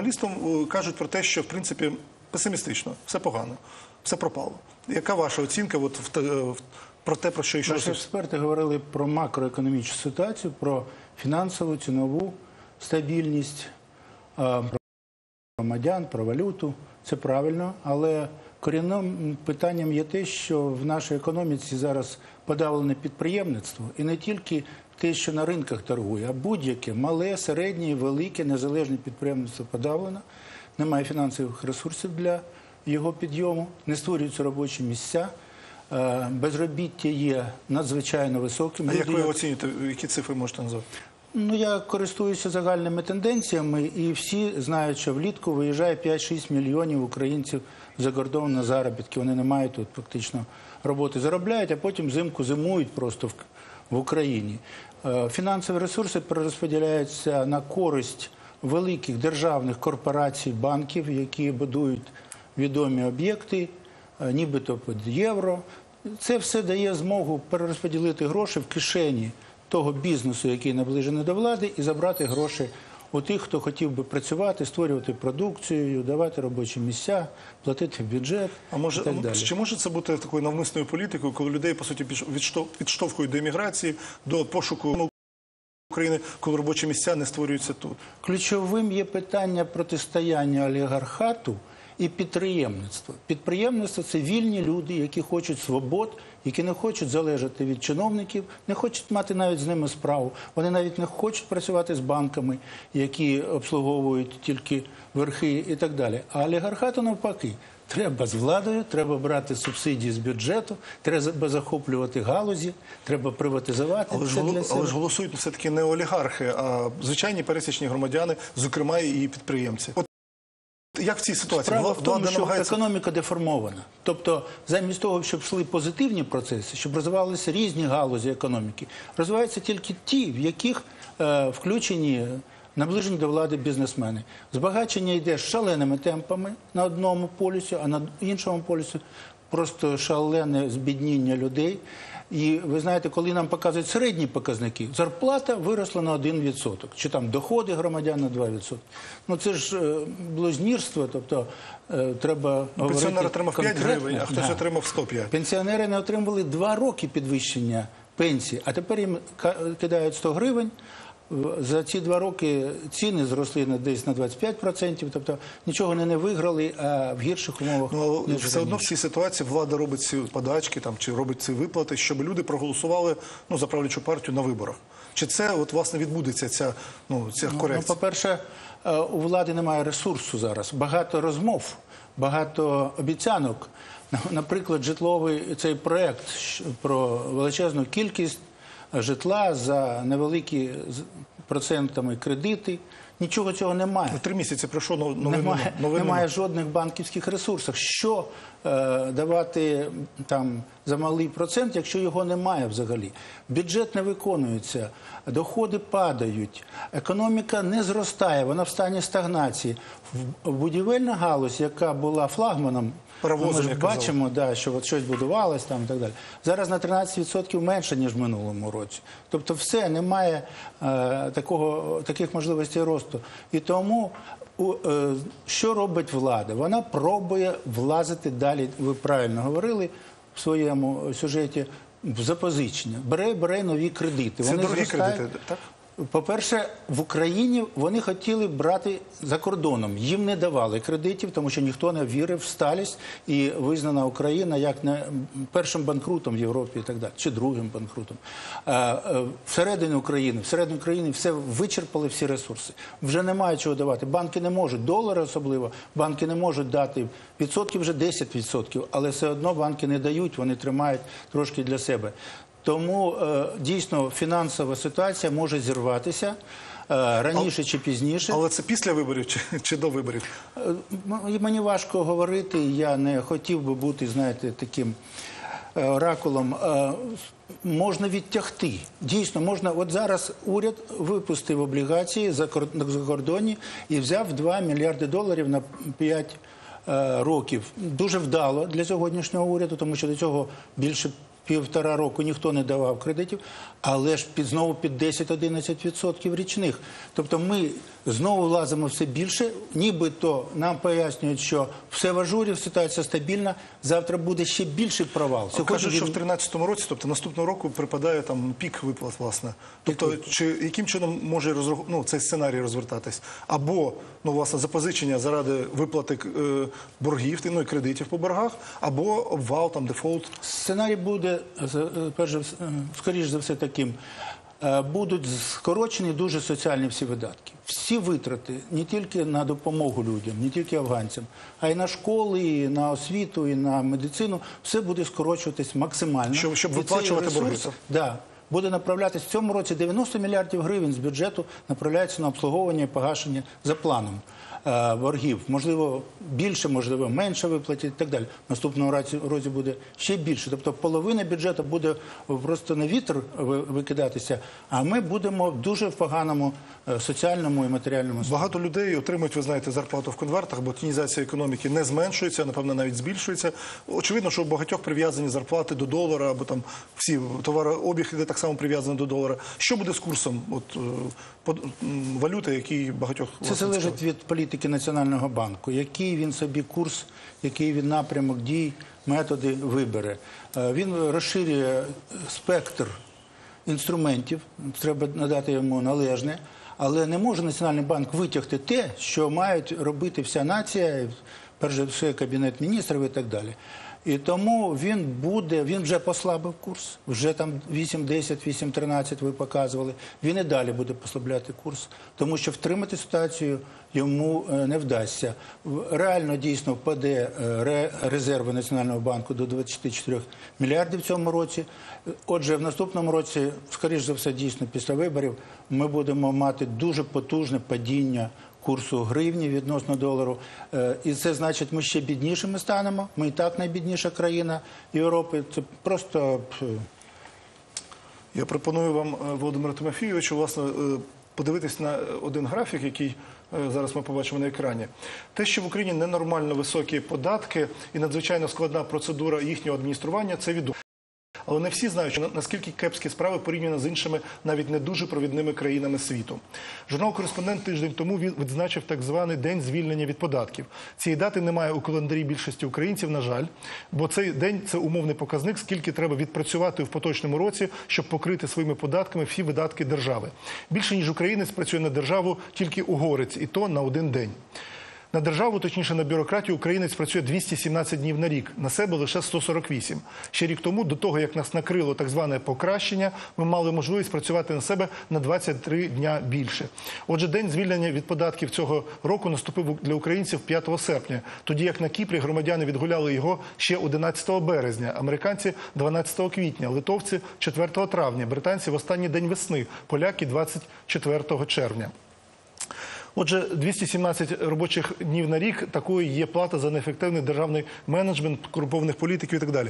Журналістам е, кажуть про те, що в принципі песимістично, все погано, все пропало. Яка ваша оцінка от, в е, в- про те, про що Наші експерти говорили про макроекономічну ситуацію, про фінансову, цінову стабільність, е, про громадян, про валюту. Це правильно, але корінним питанням є те, що в нашій економіці зараз подавлене підприємництво, і не тільки те, що на ринках торгує, а будь-яке мале, середнє, велике, незалежне підприємництво подавлено. Немає фінансових ресурсів для його підйому, не створюються робочі місця. Е, Безробіття є надзвичайно високим. А як ви оцінюєте, які цифри можете назвати? Ну, я користуюся загальними тенденціями, і всі знають, що влітку виїжджає 5-6 мільйонів українців за кордон на заробітки. Вони не мають тут фактично роботи, заробляють, а потім взимку зимують просто в Україні. Е, Фінансові ресурси перерозподіляються на користь великих державних корпорацій, банків, які будують відомі об'єкти, е, нібито під євро. Це все дає змогу перерозподілити гроші в кишені того бізнесу, який наближений до влади, і забрати гроші у тих, хто хотів би працювати, створювати продукцію, давати робочі місця, платити в бюджет А може, і так далі. чи може це бути такою навмисною політикою, коли людей по суті відштовхують до еміграції, до пошуку України, коли робочі місця не створюються тут? Ключовим є питання протистояння олігархату і підприємництва. Підприємництво це вільні люди, які хочуть свобод, які не хочуть залежати від чиновників, не хочуть мати навіть з ними справу. Вони навіть не хочуть працювати з банками, які обслуговують тільки верхи і так далі. А олігархату навпаки. Треба з владою, треба брати субсидії з бюджету, треба захоплювати галузі, треба приватизувати. Але ж, для себе. але ж голосують все-таки не олігархи, а звичайні пересічні громадяни, зокрема і підприємці. Як в цій ситуації Справа в тому, влада що намагається економіка деформована. Тобто, замість того, щоб йшли позитивні процеси, щоб розвивалися різні галузі економіки, розвиваються тільки ті, в яких е, включені наближені до влади бізнесмени. Збагачення йде шаленими темпами на одному полюсі, а на іншому полюсі просто шалене збідніння людей. І ви знаєте, коли нам показують середні показники, зарплата виросла на 1%, чи там доходи громадян на 2%. Ну це ж е, блузнірство, тобто е, треба говорити пенсіонер отримав 5 конкретно. гривень, а хтось Да. отримав 105. Пенсіонери не отримували 2 роки підвищення пенсії, а тепер їм ка- кидають 100 гривень. За ці два роки ціни зросли на десь на 25%, тобто нічого вони не виграли, а в гірших умовах Ну, ніж все одно в цій ситуації влада робить ці подачки там чи робить ці виплати, щоб люди проголосували ну за правлячу партію на виборах. Чи це от власне відбудеться ця ну ця Ну, корекція? по-перше, е, у влади немає ресурсу зараз. Багато розмов, багато обіцянок. На- Наприклад, житловий цей проект про величезну кількість житла за невеликі процентами кредити. Нічого цього немає. Три місяці пройшло но- новин Немає, новин немає жодних банківських ресурсів. Що е, давати там за малий процент, якщо його немає взагалі? Бюджет не виконується, доходи падають, економіка не зростає, вона в стані стагнації. В- Будівельна галузь, яка була флагманом, Паровозом, ми ж як казали. бачимо, да, що от щось будувалось там і так далі. Зараз на 13% менше, ніж в минулому році. Тобто все, немає е, такого, таких можливостей росту. І тому у, е, що робить влада? Вона пробує влазити далі, ви правильно говорили в своєму сюжеті, в запозичення. Бере, бере нові кредити. Це дорогі зростають. кредити, так? По-перше, в Україні вони хотіли брати за кордоном. Їм не давали кредитів, тому що ніхто не вірив в сталість і визнана Україна як не першим банкрутом в Європі і так далі, чи другим банкрутом. Е, Всередині України, всередині України все вичерпали всі ресурси. Вже немає чого давати. Банки не можуть, долари особливо, банки не можуть дати відсотків вже 10%, але все одно банки не дають, вони тримають трошки для себе. Тому е, дійсно фінансова ситуація може зірватися е, раніше чи пізніше. Але це після виборів чи, чи до виборів? Е, Мені важко говорити. Я не хотів би бути, знаєте, таким оракулом. Можна відтягти. Дійсно, можна. От зараз уряд випустив облігації за кор- на закордоні і взяв 2 мільярди доларів на 5 е, років. Дуже вдало для сьогоднішнього уряду, тому що до цього більше півтора року ніхто не давав кредитів, але ж під знову під 10-11% річних. Тобто ми знову влазимо все більше, нібито нам пояснюють, що все в ажурі, ситуація стабільна. Завтра буде ще більший провал. Кажуть, що в він- 2013 році, тобто наступного року, припадає там пік виплат, власне. Тобто, чи яким чином може розрах... ну, цей сценарій розвертатись? Або ну, власне, запозичення заради виплати е, боргів, ну і кредитів по боргах, або обвал, там дефолт. Сценарій буде е, перш за все, скоріш за все таким. Е, Будуть скорочені дуже соціальні всі видатки. Всі витрати не тільки на допомогу людям, не тільки афганцям, а й на школи, і на освіту, і на медицину. Все буде скорочуватись максимально. Щоб- щоб І виплачувати борги, так? Да, буде направлятись в цьому році 90 мільярдів гривень з бюджету направляється на обслуговування і погашення за планом боргів. Можливо, більше, можливо, менше виплатять і так далі. Наступного році, буде ще більше. Тобто половина бюджету буде просто на вітер викидатися, а ми будемо в дуже поганому е, соціальному і матеріальному стані. Багато людей отримують, ви знаєте, зарплату в конвертах, бо тінізація економіки не зменшується, напевно, навіть збільшується. Очевидно, що у багатьох прив'язані зарплати до долара, або там всі товарообіг іде так само прив'язаний до долара. Що буде з курсом от, е, валюти, який багатьох Це залежить від політики Національного банку, який він собі курс, який він напрямок дій, методи вибере. Е, Він розширює спектр інструментів, треба надати йому належне, але не може Національний банк витягти те, що мають робити вся нація, перш за все кабінет міністрів і так далі. І тому він буде, він вже послабив курс, вже там 8-10, 8-13 ви показували. Він і далі буде послабляти курс, тому що втримати ситуацію йому е, не вдасться. Реально дійсно впаде резерви Національного банку до 24 мільярдів в цьому році. Отже, в наступному році, скоріш за все, дійсно після виборів, ми будемо мати дуже потужне падіння курсу гривні відносно долару. Е, І це значить, ми ще біднішими станемо. Ми і так найбідніша країна Європи. Це просто Я пропоную вам, е, Володимиру Тимофійовичу, власне, е, подивитись на е, один графік, який е, зараз ми побачимо на екрані. Те, що в Україні ненормально високі податки і надзвичайно складна процедура їхнього адміністрування, це відомо. Але не всі знають, що наскільки кепські справи порівняно з іншими навіть не дуже провідними країнами світу. Журнал Кореспондент тиждень тому від- відзначив так званий день звільнення від податків. Цієї дати немає у календарі більшості українців, на жаль, бо цей день це умовний показник, скільки треба відпрацювати в поточному році, щоб покрити своїми податками всі видатки держави. Більше ніж українець працює на державу тільки угорець, і то на один день. На державу, точніше на бюрократію, українець працює 217 днів на рік, на себе лише 148. Ще рік тому, до того як нас накрило так зване покращення, ми мали можливість працювати на себе на 23 дня більше. Отже, день звільнення від податків цього року наступив для українців 5 серпня, тоді як на Кіпрі громадяни відгуляли його ще 11 березня, американці 12 квітня, литовці 4 травня, британці в останній день весни, поляки 24 червня. Отже, 217 робочих днів на рік такою є плата за неефективний державний менеджмент корумпованих політиків і так далі.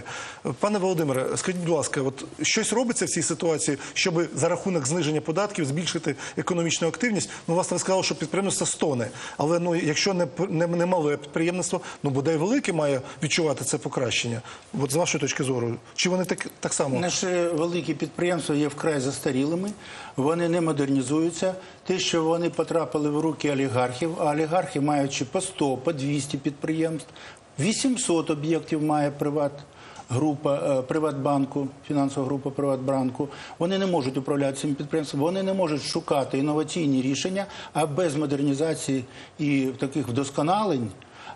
Пане Володимире, скажіть, будь ласка, от щось робиться в цій ситуації, щоб за рахунок зниження податків збільшити економічну активність? Ну, власне, ви сказали, що підприємництво стоне, але ну якщо не, не, не мале підприємництво, ну бодай велике має відчувати це покращення. От з вашої точки зору, чи вони так, так само? Наші великі підприємства є вкрай застарілими, вони не модернізуються. Те, що вони потрапили в руки олігархів, а олігархи маючи по 100, по 200 підприємств, 800 об'єктів має приват. Група е, Приватбанку, фінансова група Приватбанку, вони не можуть управляти цим підприємством, вони не можуть шукати інноваційні рішення, а без модернізації і таких вдосконалень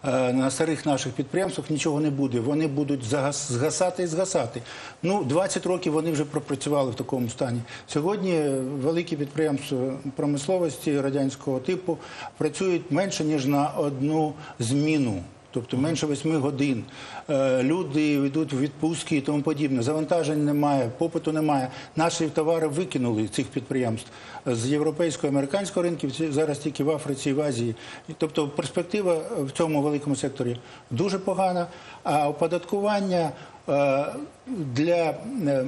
на старих наших підприємствах нічого не буде. Вони будуть згасати і згасати. Ну, 20 років вони вже пропрацювали в такому стані. Сьогодні великі підприємства промисловості радянського типу працюють менше ніж на одну зміну. Тобто менше восьми годин. Е, Люди йдуть в відпустки і тому подібне. Завантажень немає, попиту немає. Наші товари викинули цих підприємств з європейського американського ринків. Зараз тільки в Африці і в Азії. Тобто перспектива в цьому великому секторі дуже погана. А оподаткування е, для е,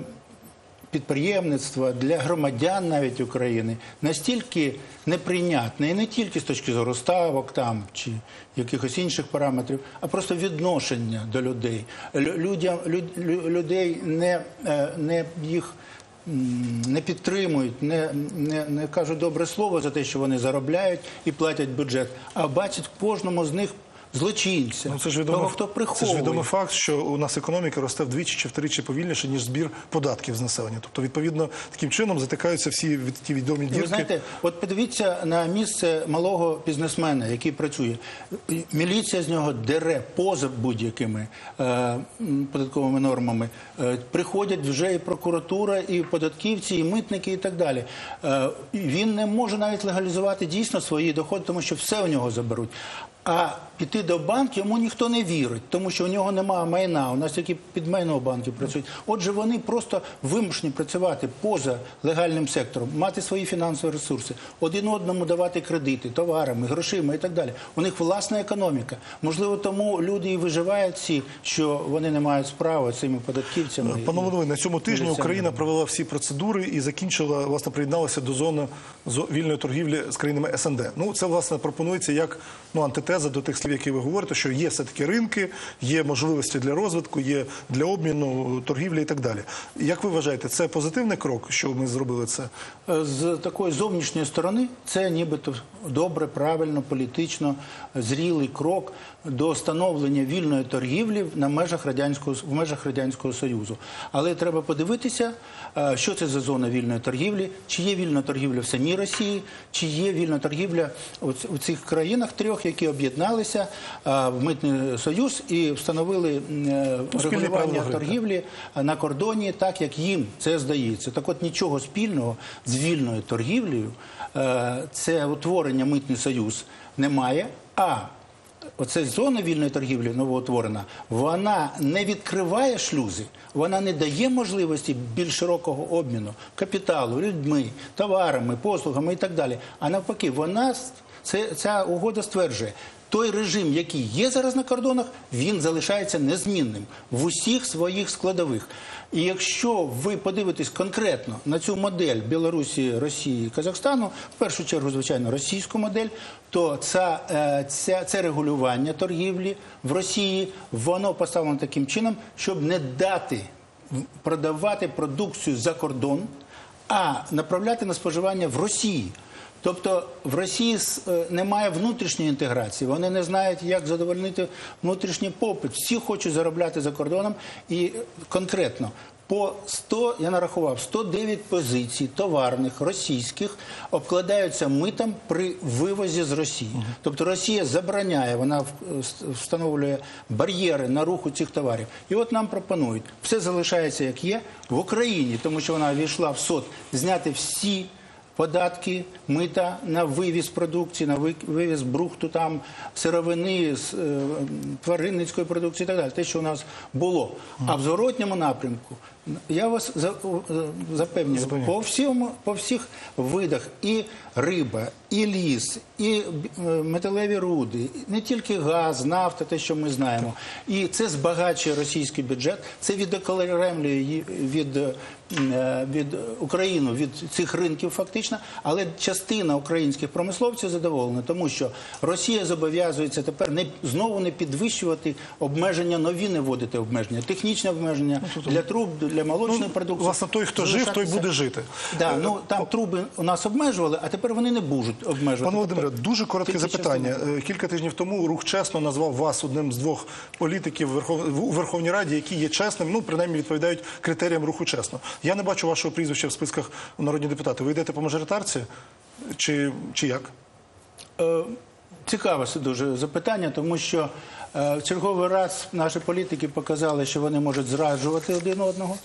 підприємництва, для громадян навіть України настільки неприйнятне, і не тільки з точки зору ставок там чи якихось інших параметрів, а просто відношення до людей. Людям люд- людей не, е, не їх. Не підтримують, не, не, не кажуть добре слово за те, що вони заробляють і платять бюджет, а бачать кожному з них злочинця, Ну, це ж відомо, того, хто це ж відомий факт, що у нас економіка росте вдвічі чи втричі повільніше, ніж збір податків з населення. Тобто, відповідно, таким чином затикаються всі ті відомі дірки. Ви знаєте, от подивіться на місце малого бізнесмена, який працює. Міліція з нього дере поза будь-якими е, податковими нормами. Е, приходять вже і прокуратура, і податківці, і митники, і так далі. Е, він не може навіть легалізувати дійсно свої доходи, тому що все у нього заберуть. А піти до банку йому ніхто не вірить, тому що у нього немає майна. У нас тільки під майно банки працюють. Отже, вони просто вимушені працювати поза легальним сектором, мати свої фінансові ресурси, один одному давати кредити, товарами, грошима і так далі. У них власна економіка. Можливо, тому люди і виживають всі, що вони не мають справи з цими податківцями. Пане І- Володимире, на цьому тижні. Україна провела всі процедури і закінчила, власне, приєдналася до зони зо- вільної торгівлі з країнами СНД. Ну, це, власне, пропонується як ну, антитеза до тих слів, які ви говорите, що є все-таки ринки, є можливості для розвитку, є для обміну, торгівлі і так далі. Як ви вважаєте, це позитивний крок, що ми зробили це? З такої зовнішньої сторони це нібито добре, правильно, політично зрілий крок до становлення вільної торгівлі на межах радянського в межах радянського союзу. Але треба подивитися, е, що це за зона вільної торгівлі, чи є вільна торгівля в самій Росії, чи є вільна торгівля у цих країнах трьох, які об'єдналися е, в митний союз і встановили е, регулювання торгівлі на кордоні, так як їм це здається. Так от нічого спільного з вільною торгівлею, е, це утворення митний союз немає. А оця зона вільної торгівлі новоутворена, вона не відкриває шлюзи, вона не дає можливості більш широкого обміну капіталу, людьми, товарами, послугами і так далі. А навпаки, вона це, ця угода стверджує. Той режим, який є зараз на кордонах, він залишається незмінним в усіх своїх складових. І якщо ви подивитесь конкретно на цю модель Білорусі, Росії, Казахстану, в першу чергу, звичайно, російську модель, то ця, е, ця, це регулювання торгівлі в Росії, воно поставлено таким чином, щоб не дати продавати продукцію за кордон, а направляти на споживання в Росії. Тобто в Росії е, немає внутрішньої інтеграції. Вони не знають, як задовольнити внутрішній попит. Всі хочуть заробляти за кордоном. І е, конкретно по 100, я нарахував, 109 позицій товарних російських обкладаються митом при вивозі з Росії. Тобто Росія забороняє, вона в- встановлює бар'єри на руху цих товарів. І от нам пропонують, все залишається як є в Україні, тому що вона війшла в СОТ, зняти всі податки, мита на вивіз продукції, на ви- вивіз брухту, там сировини, з, е, тваринницької продукції і так далі. Те, що у нас було. А в зворотньому напрямку я вас е, запевнюю, по всьому, по всіх видах і риба, і ліс, і е, металеві руди, не тільки газ, нафта, те, що ми знаємо. І це збагачує російський бюджет, це відокремлює від, е, від України, від цих ринків фактично, але частина українських промисловців задоволена, тому що Росія зобов'язується тепер не знову не підвищувати обмеження, нові не вводити обмеження, технічне обмеження для труб, для молочної продукції. Ну, власне, той, хто жив, той буде жити. Да, ну там труби у нас обмежували, а тепер вони не будуть обмежувати. Пане Володимире, дуже коротке тільки запитання. Е, Кілька тижнів тому рух чесно назвав вас одним з двох політиків у Верховній Раді, які є чесним, ну принаймні відповідають критеріям руху чесно. Я не бачу вашого прізвища в списках народні депутати. Ви йдете по мажоритарці? Чи, чи як? Е, Цікаве дуже запитання, тому що е, в черговий раз наші політики показали, що вони можуть зраджувати один одного.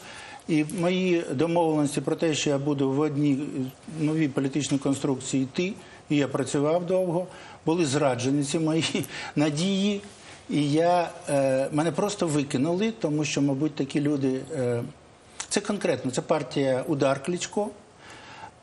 І мої домовленості про те, що я буду в одній е, новій політичній конструкції йти, і я працював довго, були зраджені ці мої надії. І я, е, мене просто викинули, тому що, мабуть, такі люди. Е, це конкретно, це партія Удар Кличко.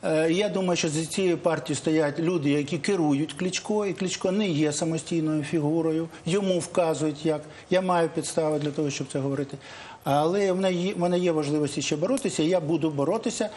Е, Я думаю, що за цією партією стоять люди, які керують Кличко, і Кличко не є самостійною фігурою. Йому вказують, як я маю підстави для того, щоб це говорити. Але в мене є, в можливості ще боротися. і Я буду боротися.